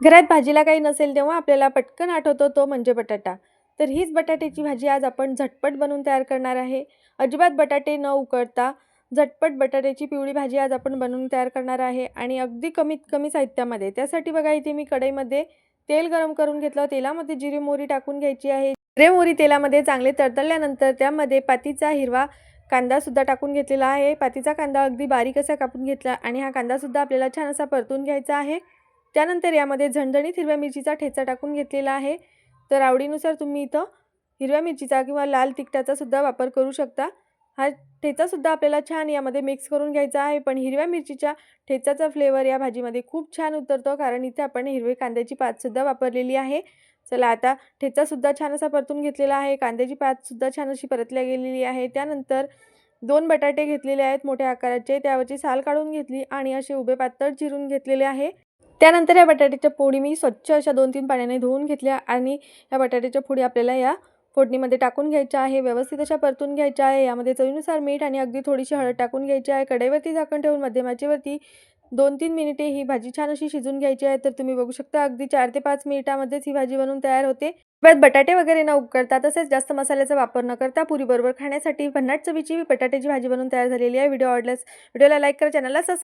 घरात भाजीला काही नसेल तेव्हा आपल्याला पटकन आठवतो तो म्हणजे बटाटा. तर हीच बटाट्याची भाजी आज आपण झटपट बनवून तयार करणार आहे. अजिबात बटाटे न उकळता झटपट बटाट्याची पिवळी भाजी आज आपण बनवून तयार करणार आहे आणि अगदी कमीत कमी साहित्यामध्ये. त्यासाठी बघा इथे मी कढईमध्ये तेल गरम करून घेतलं. तेलामध्ये जिरी मोहरी टाकून घ्यायची आहे. जिरे मोहरी तेलामध्ये चांगले तडतडल्यानंतर त्यामध्ये पातीचा हिरवा कांदासुद्धा टाकून घेतलेला आहे. पातीचा कांदा अगदी बारीक असा कापून घेतला आणि हा कांदासुद्धा आपल्याला छान असा परतून घ्यायचा आहे. त्यानंतर यामध्ये झणझणीत हिरव्या मिरचीचा ठेचा टाकून घेतलेला आहे. तर आवडीनुसार तुम्ही इथं हिरव्या मिरचीचा किंवा लाल तिखटाचा सुद्धा वापर करू शकता. हा ठेचासुद्धा आपल्याला छान यामध्ये मिक्स करून घ्यायचा आहे. पण हिरव्या मिरचीच्या ठेचाचा फ्लेवर या भाजीमध्ये खूप छान उतरतो कारण इथे आपण हिरवे कांद्याची पातसुद्धा वापरलेली आहे. चला आता ठेचासुद्धा छान असा परतून घेतलेला आहे. कांद्याची पातसुद्धा छान अशी परतल्या गेलेली आहे. त्यानंतर दोन बटाटे घेतलेले आहेत मोठ्या आकाराचे. त्यावरची साल काढून घेतली आणि असे उभे पातळ चिरून घेतलेले आहे. त्यानंतर या बटाट्याच्या पोळी मी स्वच्छ अशा दोन तीन पाण्याने धुवून घेतल्या आणि या बटाट्याच्या पोळी आपल्याला या फोडणीमध्ये टाकून घ्यायच्या आहे. व्यवस्थित अशा परतून घ्यायच्या आहे. यामध्ये चवीनुसार मीठ आणि अगदी थोडीशी हळद टाकून घ्यायची आहे. कढईवरती झाकण ठेवून मध्यमाचीवरती दोन तीन मिनिटे ही भाजी छान अशी शिजून घ्यायची आहे. तर तुम्ही बघू शकता अगदी चार ते पाच मिनिटामध्येच ही भाजी बनवून तयार होते. त्यात बटाटे वगैरे न उकडता तसेच जास्त मसाल्याचा वापर न करता पुरीबरोबर खाण्यासाठी भन्नाट चवीची बटाट्याची भाजी बनवून तयार झालेली आहे. व्हिडिओ आवडल्यास व्हिडिओला लाईक करा चॅनलला सबस्क्राईब